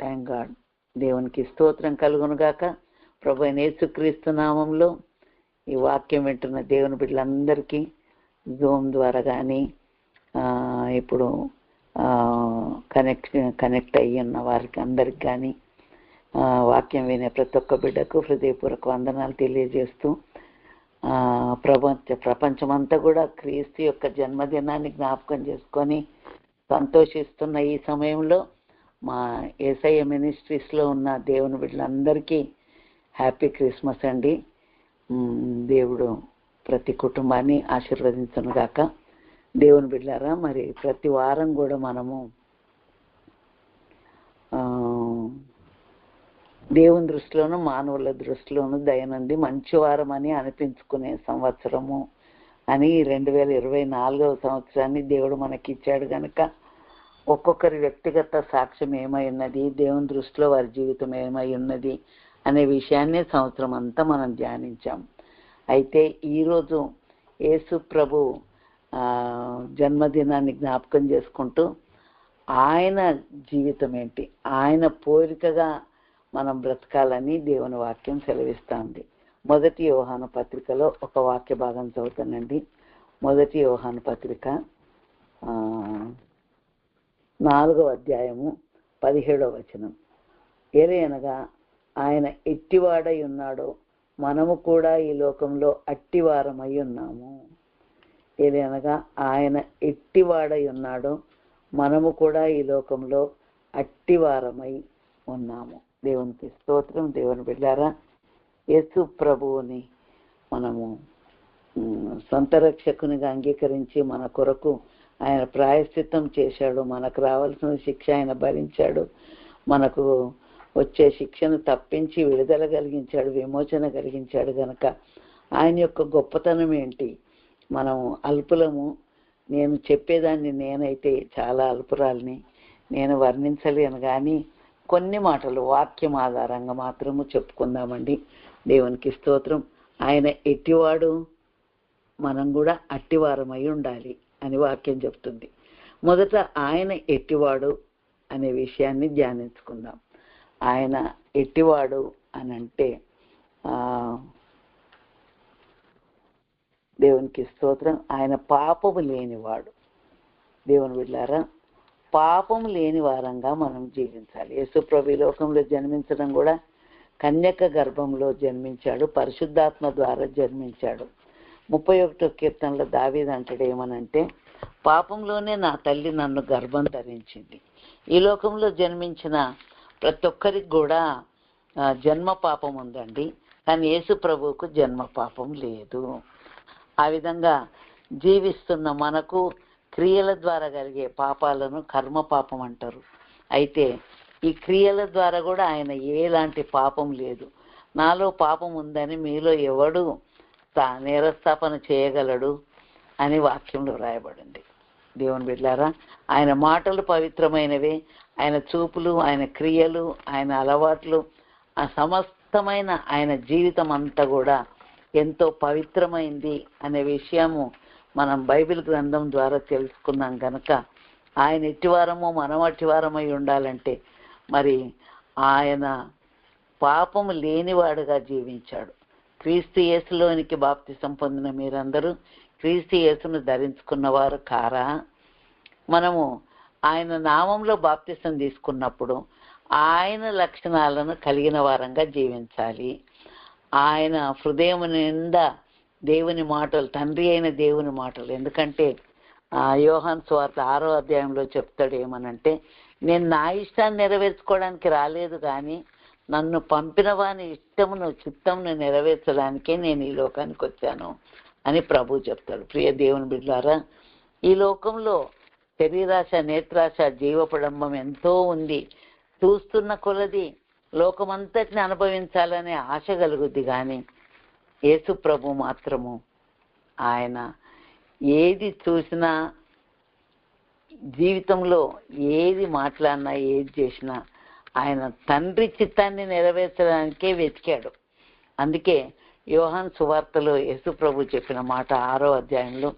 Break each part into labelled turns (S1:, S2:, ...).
S1: Thank God దేవునికి స్తోత్రం కలుగునుగాక. ప్రభు అయిన నామంలో ఈ వాక్యం వింటున్న దేవుని బిడ్డలందరికీ జూమ్ ద్వారా కానీ ఇప్పుడు కనెక్ట్ కనెక్ట్ అయ్యి ఉన్న వారికి అందరికి కానీ వాక్యం వినే ప్రతి ఒక్క బిడ్డకు హృదయపూర్వక వందనాలు తెలియజేస్తూ ప్రపంచ ప్రపంచమంతా కూడా క్రీస్తు యొక్క జన్మదినాన్ని జ్ఞాపకం చేసుకొని సంతోషిస్తున్న ఈ సమయంలో మా ఏసఐ మినిస్ట్రీస్లో ఉన్న దేవుని బిడ్డలందరికీ హ్యాపీ క్రిస్మస్ అండి. దేవుడు ప్రతి కుటుంబాన్ని ఆశీర్వదించను గాక దేవుని బిడ్డారా మరి ప్రతి వారం కూడా మనము దేవుని దృష్టిలోను మానవుల దృష్టిలోను దయనుంది మంచి వారం అని అనిపించుకునే సంవత్సరము అని రెండు వేల ఇరవై నాలుగవ సంవత్సరాన్ని దేవుడు మనకి ఇచ్చాడు కనుక ఒక్కొక్కరి వ్యక్తిగత సాక్ష్యం ఏమై ఉన్నది దేవుని దృష్టిలో వారి జీవితం ఏమై ఉన్నది అనే విషయాన్ని సంవత్సరం అంతా మనం ధ్యానించాం. అయితే ఈరోజు యేసు ప్రభు జన్మదినాన్ని జ్ఞాపకం చేసుకుంటూ ఆయన జీవితం ఏంటి? ఆయన పోలికగా మనం బ్రతకాలని దేవుని వాక్యం సెలవిస్తుంది. మొదటి యోహాన పత్రికలో ఒక వాక్య భాగం చదువుతానండి. మొదటి యోహాన పత్రిక నాలుగవ అధ్యాయము పదిహేడవ వచనం. ఏలయనగా ఆయన ఎట్టివాడై ఉన్నాడో మనము కూడా ఈ లోకంలో అట్టివారమై ఉన్నాము. ఏలయనగా ఆయన ఎట్టివాడై ఉన్నాడో మనము కూడా ఈ లోకంలో అట్టివారమై ఉన్నాము. దేవునికి స్తోత్రం. దేవుని బిడ్డారా యేసు ప్రభువుని మనము సొంత రక్షకునిగా అంగీకరించి మన కొరకు ఆయన ప్రాయశ్చిత్తం చేశాడు మనకు రావాల్సిన శిక్ష ఆయన భరించాడు మనకు వచ్చే శిక్షను తప్పించి విడుదల కలిగించాడు విమోచన కలిగించాడు గనక. ఆయన యొక్క గొప్పతనం ఏంటి? మనం అల్పులము. నేను చెప్పేదాన్ని నేనైతే చాలా అల్పురాల్ని. నేను వర్ణించలేను కానీ కొన్ని మాటలు వాక్యం ఆధారంగా మాత్రము చెప్పుకుందామండి. దేవునికి స్తోత్రం. ఆయన ఎట్టివాడు? మనం కూడా అట్టివారమై ఉండాలి. అని వాక్యం చెప్తుంది. మొదట ఆయన ఎట్టివాడు అనే విషయాన్ని ధ్యానించుకుందాం. ఆయన ఎట్టివాడు అని అంటే దేవునికి స్తోత్రం ఆయన పాపము లేనివాడు. దేవుని బిడ్డారా పాపం లేని వారంగా మనం జీవించాలి. యేసుప్రభు ఈ లోకంలో జన్మించడం కూడా కన్యక గర్భంలో జన్మించాడు పరిశుద్ధాత్మ ద్వారా జన్మించాడు. ముప్పై ఒకటో కీర్తనలో దావీద్ అంటాడు ఏమనంటే పాపంలోనే నా తల్లి నన్ను గర్భం ధరించింది. ఈ లోకంలో జన్మించిన ప్రతి ఒక్కరికి కూడా జన్మ పాపం ఉందండి. కానీ యేసు ప్రభువుకు జన్మ పాపం లేదు. ఆ విధంగా జీవిస్తున్న మనకు క్రియల ద్వారా కలిగే పాపాలను కర్మ పాపం అంటారు. అయితే ఈ క్రియల ద్వారా కూడా ఆయన ఏలాంటి పాపం లేదు. నాలో పాపం ఉందని మీలో ఎవడు నేరస్థాపన చేయగలడు అని వాక్యంలో రాయబడింది దేవుని బిడ్డారా ఆయన మాటలు పవిత్రమైనవే ఆయన చూపులు ఆయన క్రియలు ఆయన అలవాట్లు ఆ సమస్తమైన ఆయన జీవితం అంతా కూడా ఎంతో పవిత్రమైంది అనే విషయము మనం బైబిల్ గ్రంథం ద్వారా తెలుసుకున్నాం కనుక ఆయన ఎట్టివారమో మనం అట్టివారమై ఉండాలంటే మరి ఆయన పాపము లేనివాడుగా జీవించాడు. క్రీస్తు యేసులోనికి బాప్తిసం పొందిన మీరందరూ క్రీస్తు యేసును ధరించుకున్నవారు కారా? మనము ఆయన నామంలో బాప్తిసం తీసుకున్నప్పుడు ఆయన లక్షణాలను కలిగిన వారంగా జీవించాలి. ఆయన హృదయం నిండా దేవుని మాటలు తండ్రి అయిన దేవుని మాటలు. ఎందుకంటే ఆ, యోహాన్ స్వార్థ ఆరో అధ్యాయంలో చెప్తాడు ఏమనంటే నేను నా ఇష్టాన్ని నెరవేర్చుకోవడానికి రాలేదు కానీ నన్ను పంపిన వాని ఇష్టమును చిత్తమును నెరవేర్చడానికే నేను ఈ లోకానికి వచ్చాను అని ప్రభు చెప్తాడు. ప్రియ దేవుని బిడ్డారా ఈ లోకంలో శరీరాశ నేత్రాశ జీవపడంబం ఎంతో ఉంది. చూస్తున్న కొలది లోకమంతటిని అనుభవించాలనే ఆశ కలుగుద్ది కానీ యేసు ప్రభు మాత్రము ఆయన ఏది చూసినా జీవితంలో ఏది మాట్లాడినా ఏది చేసినా ఆయన తండ్రి చిత్తాన్ని నెరవేర్చడానికే వెతికాడు. అందుకే యోహాన్ సువార్తలో యేసు ప్రభు చెప్పిన మాట ఆరో అధ్యాయంలో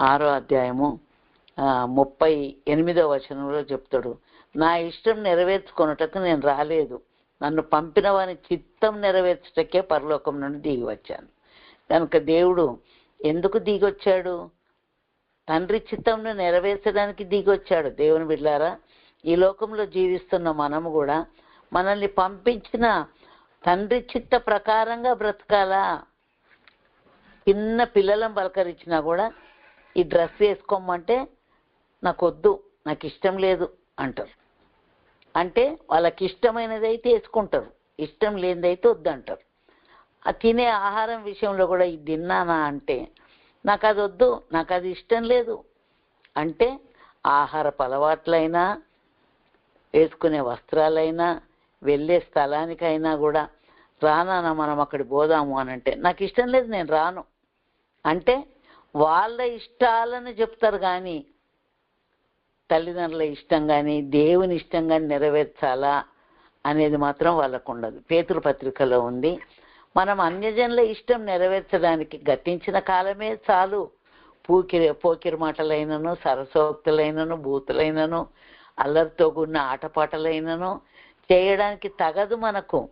S1: ఆరో అధ్యాయము ముప్పై ఎనిమిదో వచనంలో చెప్తాడు. నా ఇష్టం నెరవేర్చుకొనుటకు నేను రాలేదు. నన్ను పంపిన వాని చిత్తం నెరవేర్చుటకే పరలోకం నుండి దిగి వచ్చాను కనుక దేవుడు ఎందుకు దిగొచ్చాడు? తండ్రి చిత్తంను నెరవేర్చడానికి దిగొచ్చాడు. దేవుని బిడ్డారా ఈ లోకంలో జీవిస్తున్న మనము కూడా మనల్ని పంపించిన తండ్రి చిత్త ప్రకారంగా బ్రతకాలా? చిన్న పిల్లలను పలకరించినా కూడా ఈ డ్రెస్ వేసుకోమంటే నాకు వద్దు నాకు ఇష్టం లేదు అంటారు. అంటే వాళ్ళకి ఇష్టమైనది అయితే వేసుకుంటారు ఇష్టం లేనిదైతే వద్దంటారు. ఆ తినే ఆహారం విషయంలో కూడా ఇది తిన్నానా అంటే నాకు అది వద్దు నాకు అది ఇష్టం లేదు. అంటే ఆహారపు అలవాట్లైనా వేసుకునే వస్త్రాలైనా వెళ్ళే స్థలానికైనా కూడా రానా మనం అక్కడి పోదాము అని అంటే నాకు ఇష్టం లేదు నేను రాను. అంటే వాళ్ళ ఇష్టాలను చెప్తారు కానీ తల్లిదండ్రుల ఇష్టం కానీ దేవుని ఇష్టం కానీ నెరవేర్చాలా అనేది మాత్రం వాళ్ళకు ఉండదు పేతృపత్రికలో పత్రికలో ఉంది మనం అన్యజనుల ఇష్టం నెరవేర్చడానికి గతించిన కాలమే చాలు. పూకిరి పోకిరి మాటలైనను సరసోక్తులైనను బూతులైనను అల్లరితో కూడిన ఆటపాటలైనను చేయడానికి తగదు మనకు.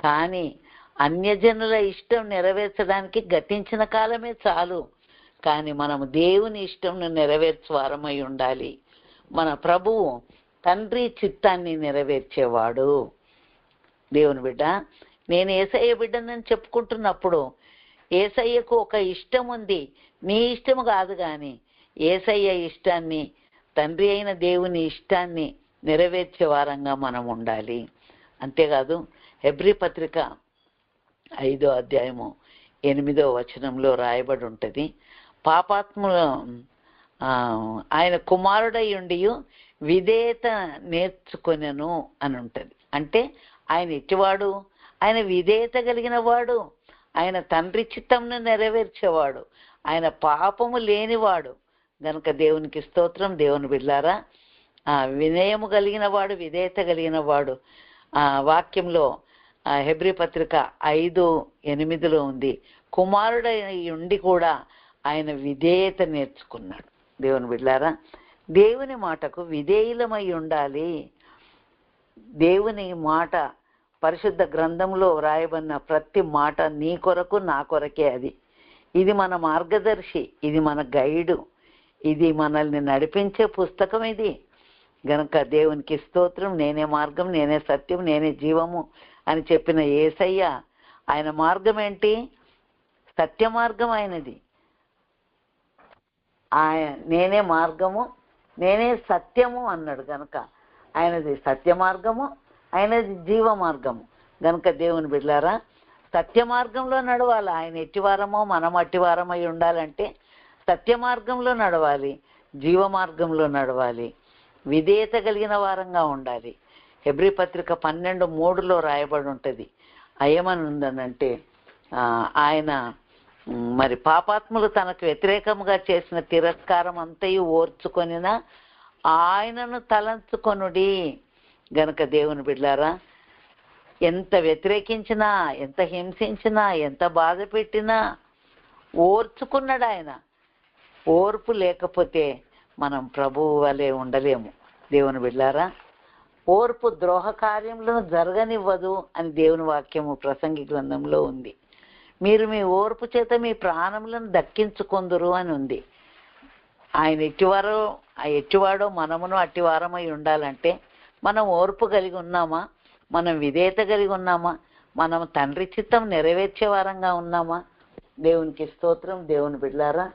S1: కానీ అన్యజనుల ఇష్టం నెరవేర్చడానికి గతించిన కాలమే చాలు. కానీ మనము దేవుని ఇష్టంను నెరవేర్చవారమై ఉండాలి. మన ప్రభువు తండ్రి చిత్తాన్ని నెరవేర్చేవాడు. దేవుని బిడ్డ నేను ఏసయ్య బిడ్డనని చెప్పుకుంటున్నప్పుడు ఏసయ్యకు ఒక ఇష్టం ఉంది నీ ఇష్టము కాదు కానీ ఏసయ్య ఇష్టాన్ని తండ్రి అయిన దేవుని ఇష్టాన్ని నెరవేర్చే వారంగా మనం ఉండాలి. అంతేకాదు హెబ్రి పత్రిక ఐదో అధ్యాయము ఎనిమిదో వచనంలో రాయబడి ఉంటుంది పాపాత్ముల ఆయన కుమారుడై ఉండి విధేయత నేర్చుకొనెను అని ఉంటుంది. అంటే ఆయన ఇచ్చేవాడు ఆయన విధేయత కలిగిన వాడు? ఆయన తండ్రి చిత్తంను నెరవేర్చేవాడు? ఆయన పాపము లేనివాడు? గనుక దేవునికి స్తోత్రం దేవుని బిడ్లారా ఆ, వినయము కలిగిన వాడు విధేయత కలిగిన వాడు ఆ వాక్యంలో హెబ్రి పత్రిక ఐదు ఎనిమిదిలో ఉంది. కుమారుడైన ఉండి కూడా ఆయన విధేయత నేర్చుకున్నాడు. దేవుని బిడ్లారా దేవుని మాటకు విధేయులమై ఉండాలి. దేవుని మాట పరిశుద్ధ గ్రంథంలో వ్రాయబడిన ప్రతి మాట నీ కొరకు నా కొరకే అది. ఇది మన మార్గదర్శి ఇది మన గైడు. ఇది మనల్ని నడిపించే పుస్తకం ఇది. గనుక దేవునికి స్తోత్రం నేనే మార్గం నేనే సత్యం నేనే జీవము అని చెప్పిన ఏసయ్య ఆయన మార్గం ఏంటి? సత్య మార్గం ఆయనది. ఆయన నేనే మార్గము నేనే సత్యము అన్నాడు గనక. ఆయనది సత్య మార్గము ఆయనది జీవ మార్గము. గనక దేవుని బిడ్లారా సత్య మార్గంలో నడవాలి? ఆయన ఎట్టివారమో మనం అట్టివారమై ఉండాలంటే సత్య మార్గంలో నడవాలి జీవ మార్గంలో నడవాలి విధేయత కలిగిన వారంగా ఉండాలి. హెబ్రి పత్రిక పన్నెండు మూడులో రాయబడి ఉంటుంది. అయ్యమని ఉందనంటే ఆయన మరి పాపాత్ములు తనకు వ్యతిరేకముగా చేసిన తిరస్కారం అంతయు ఓర్చుకొనిన ఆయనను తలంచుకొనుడి. గనక దేవుని బిడ్డారా ఎంత వ్యతిరేకించినా ఎంత హింసించినా ఎంత బాధ పెట్టినా ఓర్చుకున్నాడు ఆయన ఓర్పు లేకపోతే మనం ప్రభువు వలె ఉండలేము. దేవుని బిడ్డారా ఓర్పు ద్రోహ కార్యములను జరగనివ్వదు అని దేవుని వాక్యము ప్రసంగి గ్రంథంలో ఉంది. మీరు మీ ఓర్పు చేత మీ ప్రాణములను దక్కించుకొందురు అని ఉంది. ఆయన ఎట్టివారో ఆ ఎట్టివాడో మనమును అట్టివారమై ఉండాలంటే మనం ఓర్పు కలిగి ఉన్నామా? మనం విధేయత కలిగి ఉన్నామా? మనం తండ్రి చిత్తం నెరవేర్చే వారంగా ఉన్నామా? దేవునికి స్తోత్రం. దేవుని బిడ్డారా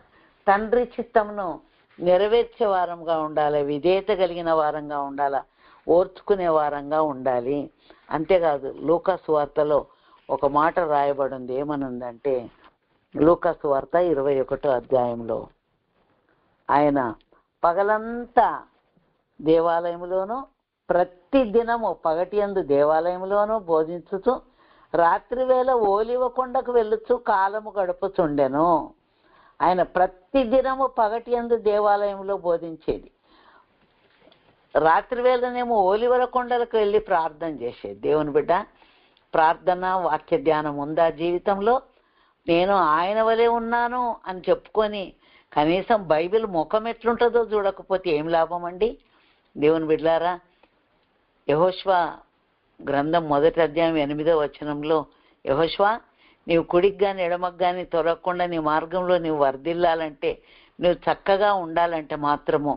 S1: తండ్రి చిత్తంను నెరవేర్చే వారంగా ఉండాలి విధేయత కలిగిన వారంగా ఉండాలా ఓర్చుకునే వారంగా ఉండాలి. అంతేకాదు లూకాసు వార్తలో ఒక మాట రాయబడి ఉంది ఏమనుందంటే లూకాసు వార్త ఇరవై ఒకటో అధ్యాయంలో ఆయన పగలంతా దేవాలయంలోనూ ప్రతి దినము పగటి అందు దేవాలయంలోనూ బోధించుతూ రాత్రివేళ ఓలివ కొండకు వెళ్ళుచు కాలము గడుపుచుండెను. ఆయన ప్రతి దినము పగటి యందు దేవాలయంలో బోధించేది. రాత్రి వేళనేమో ఓలివర కొండలకు వెళ్ళి ప్రార్థన చేసేది. దేవుని బిడ్డ ప్రార్థన వాక్య ధ్యానం ఉందా జీవితంలో? నేను ఆయన వలె ఉన్నాను అని చెప్పుకొని కనీసం బైబిల్ ముఖం ఎట్లుంటుందో చూడకపోతే ఏం లాభం అండి? దేవుని బిడ్లారా యహోష్వా గ్రంథం మొదటి అధ్యాయం ఎనిమిదో వచనంలో యహోష్వా నీవు కుడికి కానీ ఎడమకు కానీ తొలగకుండా నీ మార్గంలో నీవు వర్ధిల్లాలంటే నువ్వు చక్కగా ఉండాలంటే మాత్రము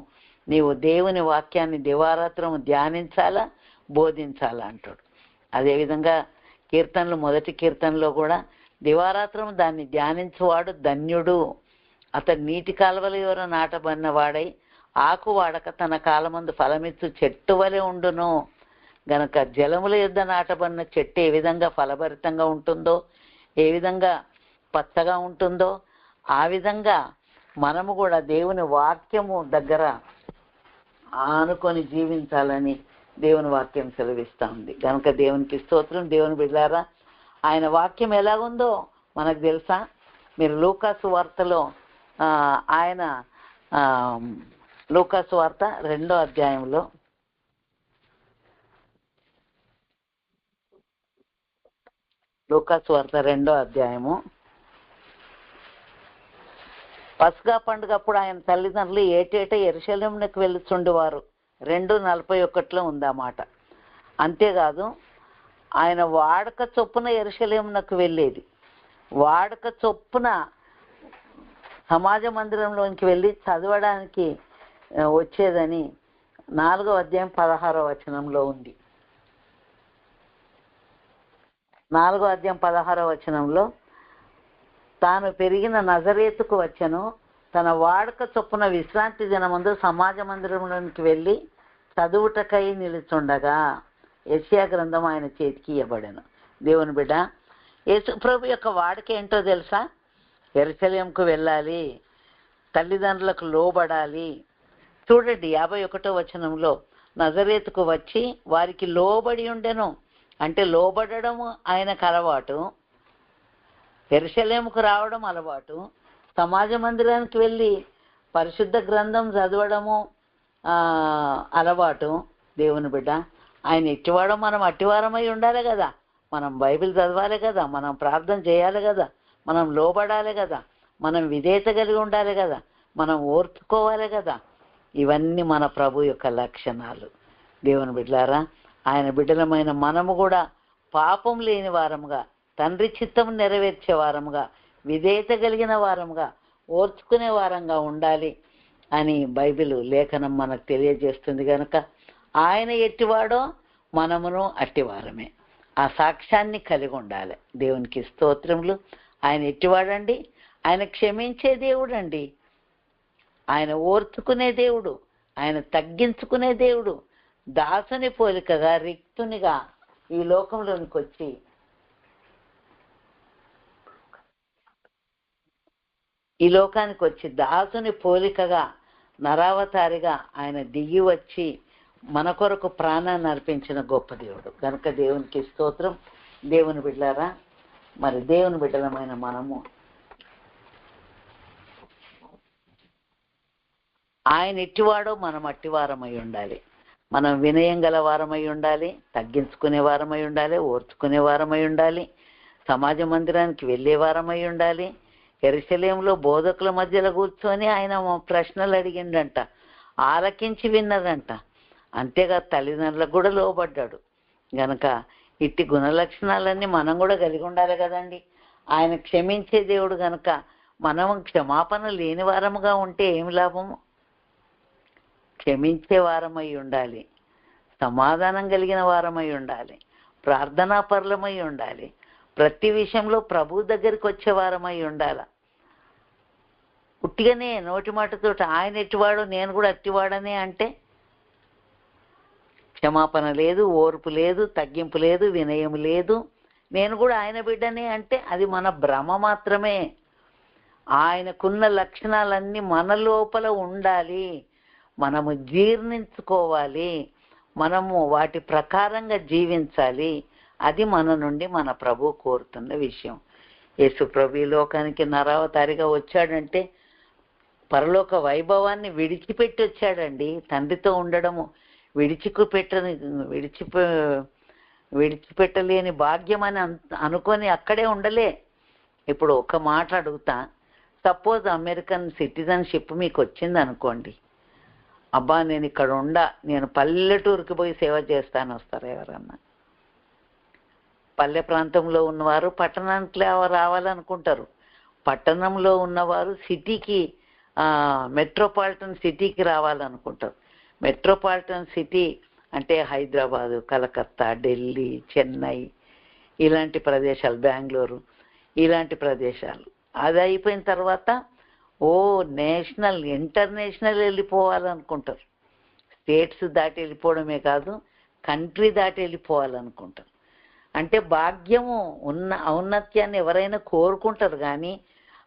S1: నీవు దేవుని వాక్యాన్ని దివారాత్రము ధ్యానించాలా బోధించాలా అంటాడు. అదేవిధంగా కీర్తనలు మొదటి కీర్తనలో కూడా దివారాత్రం దాన్ని ధ్యానించువాడు ధన్యుడు. అతడు నీటి కాలువల ఎవరో నాటబడిన వాడై ఆకు వాడక తన కాలమందు ఫలమిచ్చు చెట్టు వలె ఉండును. గనక జలముల యుద్ధ నాటబడిన చెట్టు ఏ విధంగా ఫలభరితంగా ఉంటుందో ఏ విధంగా పచ్చగా ఉంటుందో ఆ విధంగా మనము కూడా దేవుని వాక్యము దగ్గర ఆనుకొని జీవించాలని దేవుని వాక్యం సెలవిస్తా ఉంది. కనుక దేవునికి స్తోత్రం. దేవుని బిడ్డారా ఆయన వాక్యం ఎలాగుందో మనకు తెలుసా? మీరు లూకాసు వార్తలో ఆయన లూకాసు వార్త రెండో అధ్యాయంలో లూకాసు వార్త రెండో అధ్యాయము. పస్గా పండుగప్పుడు ఆయన తల్లిదండ్రులు ఏటేటా ఎరుశలంకి వెళ్ళుచుండేవారు రెండు నలభై ఒకటిలో ఉందన్నమాట. అంతేకాదు ఆయన వాడక చొప్పున ఎరుశలేమునకు వెళ్ళేది. వాడక చొప్పున సమాజ మందిరంలోనికి వెళ్ళి చదవడానికి వచ్చేదని నాలుగో అధ్యాయం పదహారో వచనంలో ఉంది. నాలుగో అధ్యాయం పదహారో వచనంలో తాను పెరిగిన నజరేతుకు వచ్చను. తన వాడక చొప్పున విశ్రాంతి దినమందు సమాజ మందిరంలోనికి వెళ్ళి చదువుటకై నిలుచుండగా. యశ్యా గ్రంథం ఆయన చేతికి ఇవ్వబడెను. దేవుని బిడ్డ యేసు ప్రభు యొక్క వాడిక ఏంటో తెలుసా? ఎరుసలేంకు వెళ్ళాలి తల్లిదండ్రులకు లోబడాలి. చూడండి యాభై ఒకటో వచనంలో నజరేతుకు వచ్చి వారికి లోబడి ఉండెను. అంటే లోబడము ఆయనకు అలవాటు ఎరుసలేముకు రావడం అలవాటు సమాజ మందిరానికి వెళ్ళి పరిశుద్ధ గ్రంథం చదవడము అలవాటు. దేవుని బిడ్డ ఆయన ఇచ్చివాడు మనం అట్టివారమై ఉండాలి కదా. మనం బైబిల్ చదవాలి కదా. మనం ప్రార్థన చేయాలి కదా. మనం లోబడాలి కదా. మనం విధేయత కలిగి ఉండాలి కదా. మనం ఓర్చుకోవాలి కదా. ఇవన్నీ మన ప్రభు యొక్క లక్షణాలు. దేవుని బిడ్డారా ఆయన బిడ్డలమైన మనము కూడా పాపం లేని వారముగా తండ్రి చిత్తం నెరవేర్చే వారముగా విధేయత కలిగిన వారముగా ఓర్చుకునే వారంగా ఉండాలి అని బైబిల్ లేఖనం మనకు తెలియజేస్తుంది కనుక ఆయన ఎట్టివాడో మనమును అట్టివారమే. ఆ సాక్ష్యాన్ని కలిగి ఉండాలి. దేవునికి స్తోత్రములు. ఆయన ఎట్టివాడండి? ఆయన క్షమించే దేవుడండి. ఆయన ఓర్చుకునే దేవుడు. ఆయన తగ్గించుకునే దేవుడు. దాసుని పోలికగా రిక్తునిగా ఈ లోకంలోనికి వచ్చి ఈ లోకానికి వచ్చి దాసుని పోలికగా నరావతారిగా ఆయన దిగి వచ్చి మన కొరకు ప్రాణాన్ని అర్పించిన గొప్ప దేవుడు. కనుక దేవునికి స్తోత్రం. దేవుని బిడ్డారా మరి దేవుని బిడ్డలమైన మనము ఆయన ఎట్టివాడో మనం అట్టివారమై ఉండాలి. మనం వినయం గల వారమై ఉండాలి తగ్గించుకునే వారమై ఉండాలి ఓర్చుకునే వారమై ఉండాలి సమాజ మందిరానికి వెళ్ళే వారమై ఉండాలి. ఎరుసలేంలో బోధకుల మధ్యలో కూర్చొని ఆయన ప్రశ్నలు అడిగిండంట ఆలకించి విన్నదంట. అంతేగా తల్లిదండ్రులకు కూడా లోబడ్డాడు. గనక ఇట్టి గుణ లక్షణాలన్నీ మనం కూడా కలిగి ఉండాలి కదండి. ఆయన క్షమించే దేవుడు గనక మనం క్షమాపణ లేని వారముగా ఉంటే ఏమి లాభము? క్షమించే వారమై ఉండాలి. సమాధానం కలిగిన వారమై ఉండాలి. ప్రార్థనా పరులమై ఉండాలి. ప్రతి విషయంలో ప్రభు దగ్గరికి వచ్చే వారమై ఉండాలి. ఉట్టిగానే నోటి మాటతో ఆయన ఎట్టివాడు నేను కూడా అట్టివాడనే అంటే క్షమాపణ లేదు ఓర్పు లేదు తగ్గింపు లేదు వినయం లేదు. నేను కూడా ఆయన బిడ్డనే అంటే అది మన భ్రమ మాత్రమే. ఆయనకున్న లక్షణాలన్నీ మన లోపల ఉండాలి. మనము జీర్ణించుకోవాలి. మనము వాటి ప్రకారంగా జీవించాలి. అది మన నుండి మన ప్రభు కోరుతున్న విషయం. యేసు ప్రభు ఈ లోకానికి నరావతారిగా వచ్చాడంటే పరలోక వైభవాన్ని విడిచిపెట్టి వచ్చాడండి. తండ్రితో ఉండడము విడిచిపెట్టని విడిచి విడిచిపెట్టలేని భాగ్యం అని అనుకొని అక్కడే ఉండలే. ఇప్పుడు ఒక మాట అడుగుతా. సపోజ్ అమెరికన్ సిటిజన్షిప్ మీకు వచ్చింది అనుకోండి అబ్బా నేను ఇక్కడ ఉండ నేను పల్లెటూరుకి పోయి సేవ చేస్తాను వస్తారు ఎవరన్నా? పల్లె ప్రాంతంలో ఉన్నవారు పట్టణానికి రావాలనుకుంటారు. పట్టణంలో ఉన్నవారు సిటీకి మెట్రోపాలిటన్ సిటీకి రావాలనుకుంటారు. మెట్రోపాలిటన్ సిటీ అంటే హైదరాబాదు కలకత్తా ఢిల్లీ చెన్నై ఇలాంటి ప్రదేశాలు బెంగళూరు ఇలాంటి ప్రదేశాలు. అది అయిపోయిన తర్వాత ఓ నేషనల్ ఇంటర్నేషనల్ వెళ్ళిపోవాలనుకుంటారు. స్టేట్స్ దాటి వెళ్ళిపోవడమే కాదు కంట్రీ దాటి వెళ్ళిపోవాలనుకుంటారు. అంటే భాగ్యము ఉన్న ఔన్నత్యాన్ని ఎవరైనా కోరుకుంటారు కానీ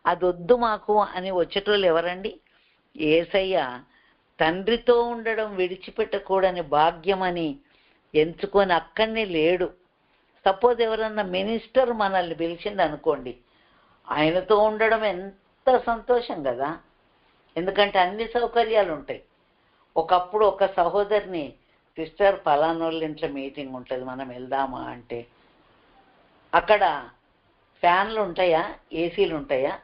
S1: అది వద్దు మాకు అని వచ్చేటోళ్ళు ఎవరండి? ఏసయ్య తండ్రితో ఉండడం విడిచిపెట్టకూడని భాగ్యం అని ఎంచుకొని అక్కడనే లేడు. సపోజ్ ఎవరన్నా మినిస్టర్ మనల్ని పిలిచింది అనుకోండి ఆయనతో ఉండడం ఎంత సంతోషం కదా? ఎందుకంటే అన్ని సౌకర్యాలు ఉంటాయి ఒకప్పుడు ఒక సహోదరిని సిస్టర్ పలానోళ్ళ ఇంట్లో మీటింగ్ ఉంటుంది మనం వెళ్దామా? అంటే అక్కడ ఫ్యాన్లు ఉంటాయా ఏసీలు ఉంటాయా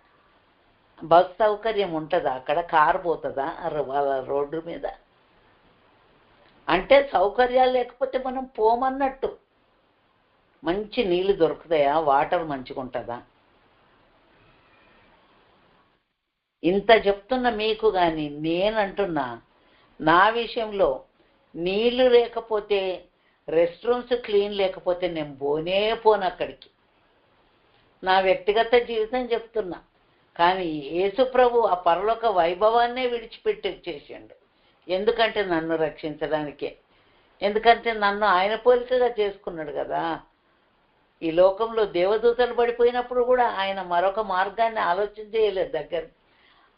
S1: బస్ సౌకర్యం ఉంటుందా అక్కడ కారు పోతుందా? ర- వాళ్ళ రోడ్డు మీద. అంటే సౌకర్యాలు లేకపోతే మనం పోమన్నట్టు. మంచి నీళ్ళు దొరుకుతాయా? వాటర్ మంచిగా ఉంటుందా ఇంత చెప్తున్న మీకు కానీ నేనంటున్నా నా విషయంలో నీళ్ళు లేకపోతే రెస్ట్ రూమ్స్ క్లీన్ లేకపోతే నేను పోనే పోను అక్కడికి. నా వ్యక్తిగత జీవితం చెప్తున్నా. కానీ యేసుప్రభు ఆ పరలోక వైభవాన్నే విడిచిపెట్టి చేసిండు. ఎందుకంటే నన్ను రక్షించడానికే. ఎందుకంటే నన్ను ఆయన పోలికగా చేసుకున్నాడు కదా. ఈ లోకంలో దేవదూతలు పడిపోయినప్పుడు కూడా ఆయన మరొక మార్గాన్ని ఆలోచన చేయలేదు దగ్గర.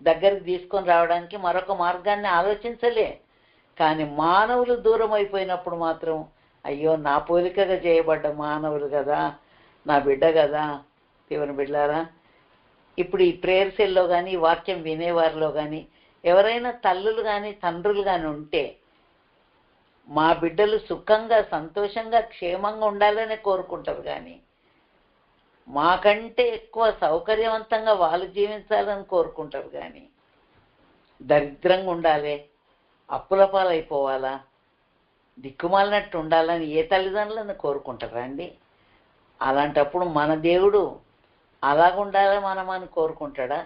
S1: దగ్గరికి తీసుకొని రావడానికి మరొక మార్గాన్ని ఆలోచించలే. కానీ మానవులు దూరం అయిపోయినప్పుడు మాత్రం అయ్యో నా పోలికగా చేయబడ్డ మానవులు కదా నా బిడ్డ కదా. దేవుని బిడ్డారా ఇప్పుడు ఈ ప్రేయర్ సెల్లో కానీ ఈ వాక్యం వినేవారిలో కానీ ఎవరైనా తల్లులు కానీ తండ్రులు కానీ ఉంటే మా బిడ్డలు సుఖంగా సంతోషంగా క్షేమంగా ఉండాలనే కోరుకుంటారు కానీ మాకంటే ఎక్కువ సౌకర్యవంతంగా వాళ్ళు జీవించాలని కోరుకుంటారు కానీ దరిద్రంగా ఉండాలి అప్పుల పాలైపోవాలా దిక్కుమాలినట్టు ఉండాలని ఏ తల్లిదండ్రులను కోరుకుంటారా అండి? అలాంటప్పుడు మన దేవుడు అలాగ ఉండాలని మనం అని కోరుకుంటాడా?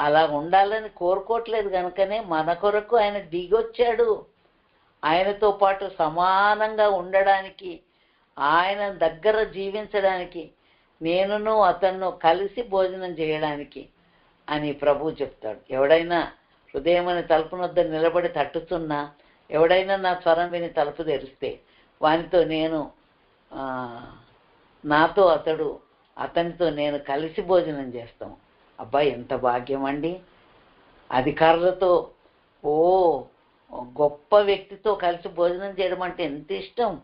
S1: అలా ఉండాలని కోరుకోవట్లేదు కనుకనే మన కొరకు ఆయన దిగొచ్చాడు. ఆయనతో పాటు సమానంగా ఉండడానికి ఆయన దగ్గర జీవించడానికి నేనును అతన్ను కలిసి భోజనం చేయడానికి అని ప్రభు చెప్తాడు. ఎవడైనా హృదయమని తలుపునొద్ద వద్ద నిలబడి తట్టుతున్నా ఎవడైనా నా స్వరం విని తలుపు తెరిస్తే వానితో నేను నాతో అతడు అతనితో నేను కలిసి భోజనం చేస్తాం. అబ్బాయి ఎంత భాగ్యం అండి. అధికారులతో ఓ గొప్ప వ్యక్తితో కలిసి భోజనం చేయడం అంటే ఎంత ఇష్టం.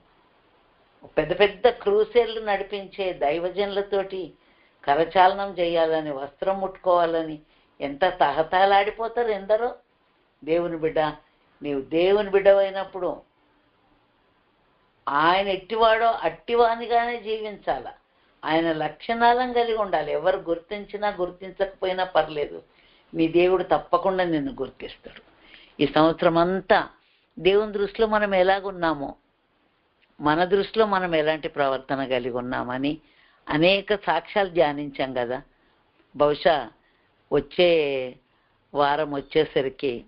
S1: పెద్ద పెద్ద క్రూసేర్లు నడిపించే దైవజనులతోటి కరచాలనం చేయాలని వస్త్రం ముట్టుకోవాలని ఎంత తహతాలాడిపోతారు ఎందరో. దేవుని బిడ్డ నీవు దేవుని బిడ్డవైనప్పుడు ఆయన ఎట్టివాడో అట్టివానిగానే జీవించాల. ఆయన లక్షణాలను కలిగి ఉండాలి. ఎవరు గుర్తించినా గుర్తించకపోయినా పర్లేదు. నీ దేవుడు తప్పకుండా నిన్ను గుర్తిస్తాడు. ఈ సంవత్సరం అంతా దేవుని దృష్టిలో మనం ఎలాగున్నామో మన దృష్టిలో మనం ఎలాంటి ప్రవర్తన కలిగి ఉన్నామని అనేక సాక్ష్యాలు ధ్యానించాం కదా. బహుశా వచ్చే వారం వచ్చేసరికి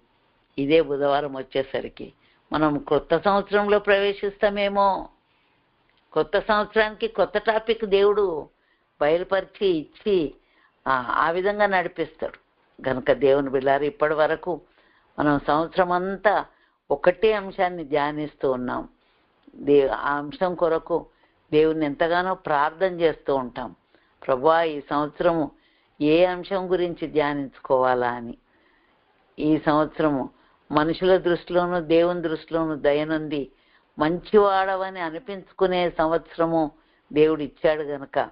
S1: ఇదే బుధవారం వచ్చేసరికి మనం కొత్త సంవత్సరంలో ప్రవేశిస్తామేమో. కొత్త సంవత్సరానికి కొత్త టాపిక్ దేవుడు బయలుపరిచి ఇచ్చి ఆ, విధంగా నడిపిస్తాడు. కనుక దేవుని బిళ్ళారు ఇప్పటి వరకు మనం సంవత్సరం అంతా ఒకటే అంశాన్ని ధ్యానిస్తూ ఉన్నాం. దే ఆ అంశం కొరకు దేవుని ఎంతగానో ప్రార్థన చేస్తూ ఉంటాం. ప్రభా ఈ సంవత్సరము ఏ అంశం గురించి ధ్యానించుకోవాలా అని. ఈ సంవత్సరము మనుషుల దృష్టిలోనూ దేవుని దృష్టిలోనూ దయనుంది మంచివాడవని అనిపించుకునే సంవత్సరము దేవుడు ఇచ్చాడు గనక.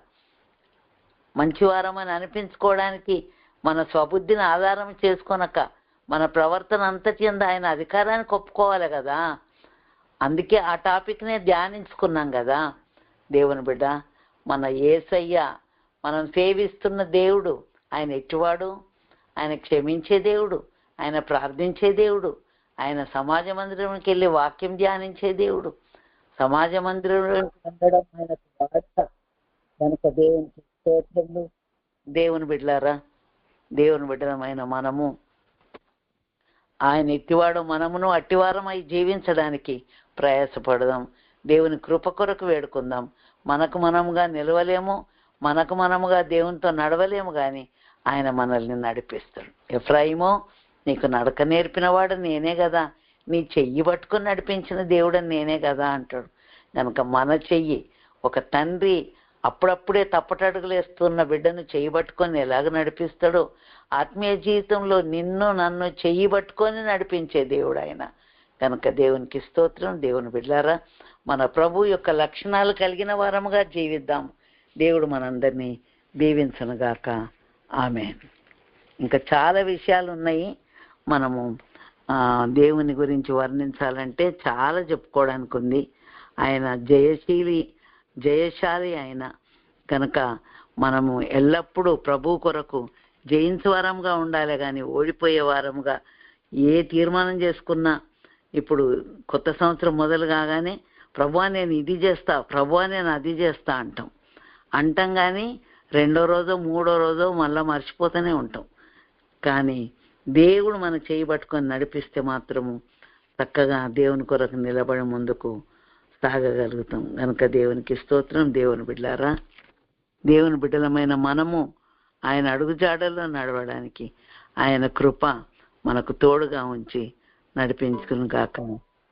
S1: మంచివారమని అనిపించుకోవడానికి మన స్వబుద్ధిని ఆధారం చేసుకొనక మన ప్రవర్తన అంతటి యందు ఆయన అధికారాన్ని ఒప్పుకోవాలి కదా. అందుకే ఆ టాపిక్నే ధ్యానించుకున్నాం కదా దేవుని బిడ్డ. మన ఏసయ్య మనం సేవిస్తున్న దేవుడు ఆయన ఎట్టివాడు ఆయన క్షమించే దేవుడు ఆయన ప్రార్థించే దేవుడు ఆయన సమాజ మందిరంకి వెళ్ళి వాక్యం ధ్యానించే దేవుడు. సమాజ మందిరం ఉండడం ఆయన వార్త. కనుక దేవునికి స్తోత్రములు. దేవుని బిడ్డలారా దేవుని బిడ్డలమైన మనము. ఆయన ఎట్టివాడు మనమును అట్టివారమై జీవించడానికి ప్రయాసపడదాం. దేవుని కృప కొరకు వేడుకుందాం. మనకు మనముగా నిలవలేము మనకు మనముగా దేవునితో నడవలేము కానీ ఆయన మనల్ని నడిపిస్తాడు. ఎఫ్రాయిమో నీకు నడక నేర్పినవాడు నేనే కదా. నీ చెయ్యి పట్టుకొని నడిపించిన దేవుడని నేనే కదా అంటాడు. కనుక మన చెయ్యి ఒక తండ్రి అప్పుడప్పుడే తప్పటడుగులేస్తున్న బిడ్డను చెయ్యి పట్టుకొని ఎలాగ నడిపిస్తాడో? ఆత్మీయ జీవితంలో నిన్ను నన్ను చెయ్యి పట్టుకొని నడిపించే దేవుడు ఆయన. కనుక దేవునికి స్తోత్రం దేవుని బిడ్డారా మన ప్రభు యొక్క లక్షణాలు కలిగిన వారముగా జీవిద్దాం. దేవుడు మనందరినీ దీవించనుగాక. ఆమె ఇంకా చాలా విషయాలు ఉన్నాయి. మనము దేవుని గురించి వర్ణించాలంటే చాలా చెప్పుకోవడానికి ఉంది. ఆయన జయశీలి జయశాలి ఆయన. కనుక మనము ఎల్లప్పుడూ ప్రభు కొరకు జయించే వారంగా ఉండాలి కానీ ఓడిపోయే వారంగా ఏ తీర్మానం చేసుకున్నా ఇప్పుడు కొత్త సంవత్సరం మొదలు కాగానే ప్రభా నేను ఇది చేస్తా ప్రభా నేను అది చేస్తా అంటాం. అంటాం కానీ రెండో రోజో మూడో రోజో మళ్ళీ మర్చిపోతూనే ఉంటాం. కానీ దేవుడు మన చేయి పట్టుకొని నడిపిస్తే మాత్రము చక్కగా దేవుని కొరకు నిలబడి ముందుకు సాగగలుగుతాం. కనుక దేవునికి స్తోత్రం. దేవుని బిడ్డారా దేవుని బిడ్డలమైన మనము ఆయన అడుగుజాడల్లో నడవడానికి ఆయన కృప మనకు తోడుగా ఉంచి నడిపించుకుని కాక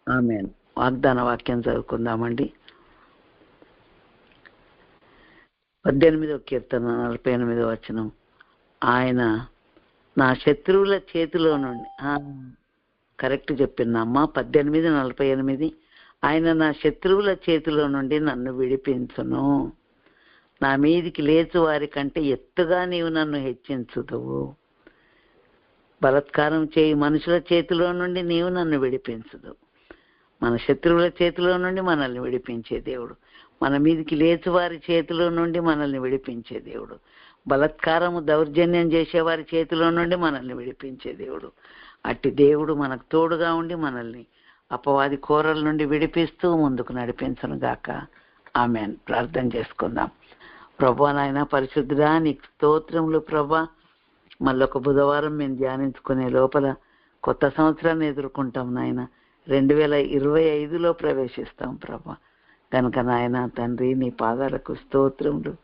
S1: ఆమె వాగ్దాన వాక్యం చదువుకుందామండి. పద్దెనిమిదో కీర్తన నలభై ఎనిమిదో వచనం. ఆయన నా శత్రువుల చేతిలో నుండి కరెక్ట్ చెప్పిందమ్మా పద్దెనిమిది నలభై ఎనిమిది. ఆయన నా శత్రువుల చేతిలో నుండి నన్ను విడిపించును. నా మీదికి లేచు వారి కంటే ఎత్తుగా నీవు నన్ను హెచ్చించుదువు. బలత్కారం చేయి మనుషుల చేతిలో నుండి నీవు నన్ను విడిపించదు. మన శత్రువుల చేతిలో నుండి మనల్ని విడిపించే దేవుడు. మన మీదికి లేచి వారి చేతిలో నుండి మనల్ని విడిపించే దేవుడు. బలత్కారము దౌర్జన్యం చేసేవారి చేతిలో నుండి మనల్ని విడిపించే దేవుడు. అట్టి దేవుడు మనకు తోడుగా ఉండి మనల్ని అపవాది కోరల నుండి విడిపిస్తూ ముందుకు నడిపించను గాక. ఆమె ప్రార్థన చేసుకుందాం. ప్రభా నాయన పరిశుద్ధుడా నీకు స్తోత్రములు ప్రభా. మళ్ళొక బుధవారం మేము ధ్యానించుకునే లోపల కొత్త సంవత్సరాన్ని ఎదుర్కొంటాం నాయన. రెండు వేల ఇరవై ఐదులో ప్రవేశిస్తాం ప్రభా. కనుక నాయన తండ్రి నీ పాదాలకు స్తోత్రములు.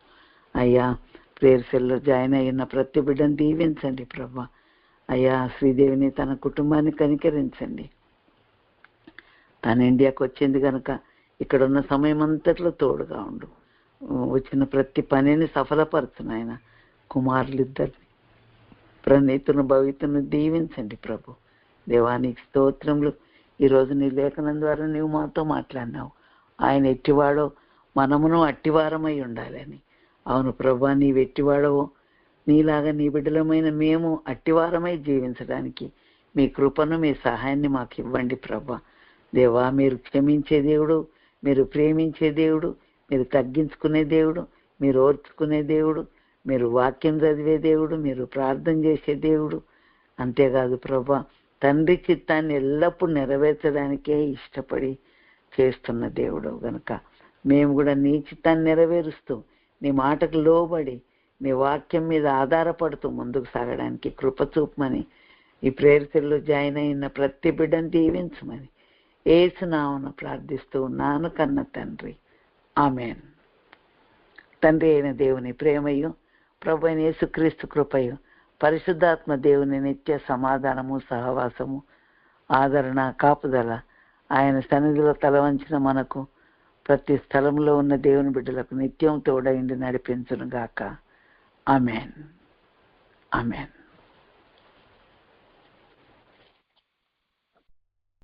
S1: అయ్యా ప్రేయర్ సెల్లో జాయిన్ అయిన ప్రతి బిడ్డను దీవించండి ప్రభా. అయ్యా శ్రీదేవిని తన కుటుంబాన్ని కనికరించండి. తను ఇండియాకు వచ్చింది కనుక ఇక్కడ ఉన్న సమయం అంతట్లో తోడుగా ఉండు. వచ్చిన ప్రతి పనిని సఫలపరచు నాయన. కుమారులిద్దరిని ప్రణీతును భవితును దీవించండి ప్రభు. దేవానికి స్తోత్రములు. ఈరోజు నీ లేఖనం ద్వారా నీవు మాతో మాట్లాడినావు. ఆయన ఎట్టివాడో మనమును అట్టివారమై ఉండాలని. అవును ప్రభా నీవు ఎట్టివాడవో నీలాగా నీ బిడ్డలమైన మేము అట్టివారమై జీవించడానికి మీ కృపను మీ సహాయాన్ని మాకు ఇవ్వండి ప్రభా. దేవా మీరు క్షమించే దేవుడు మీరు ప్రేమించే దేవుడు మీరు తగ్గించుకునే దేవుడు మీరు ఓర్చుకునే దేవుడు మీరు వాక్యం చదివే దేవుడు మీరు ప్రార్థన చేసే దేవుడు. అంతేకాదు ప్రభా తండ్రి చిత్తాన్ని ఎల్లప్పుడూ నెరవేర్చడానికే ఇష్టపడి చేస్తున్న దేవుడు గనుక. మేము కూడా నీ చిత్తాన్ని నెరవేరుస్తూ నీ మాటకు లోబడి నీ వాక్యం మీద ఆధారపడుతూ ముందుకు సాగడానికి కృప చూపమని ఈ ప్రేరితల్లో జాయిన్ అయిన ప్రతి బిడ్డను దీవించమని ఏసునామను ప్రార్థిస్తూ ఉన్నాను కన్న తండ్రి. ఆమెన్. తండ్రి అయిన దేవుని ప్రేమయు ప్రభు అయిన యేసుక్రీస్తు కృపయు. పరిశుద్ధాత్మ దేవుని నిత్య సమాధానము సహవాసము ఆదరణ కాపుదల ఆయన సన్నిధిలో తలవంచిన మనకు ప్రతి స్థలంలో ఉన్న దేవుని బిడ్డలకు నిత్యం తోడైండి నడిపించునుగాక. ఆమెన్. ఆమెన్.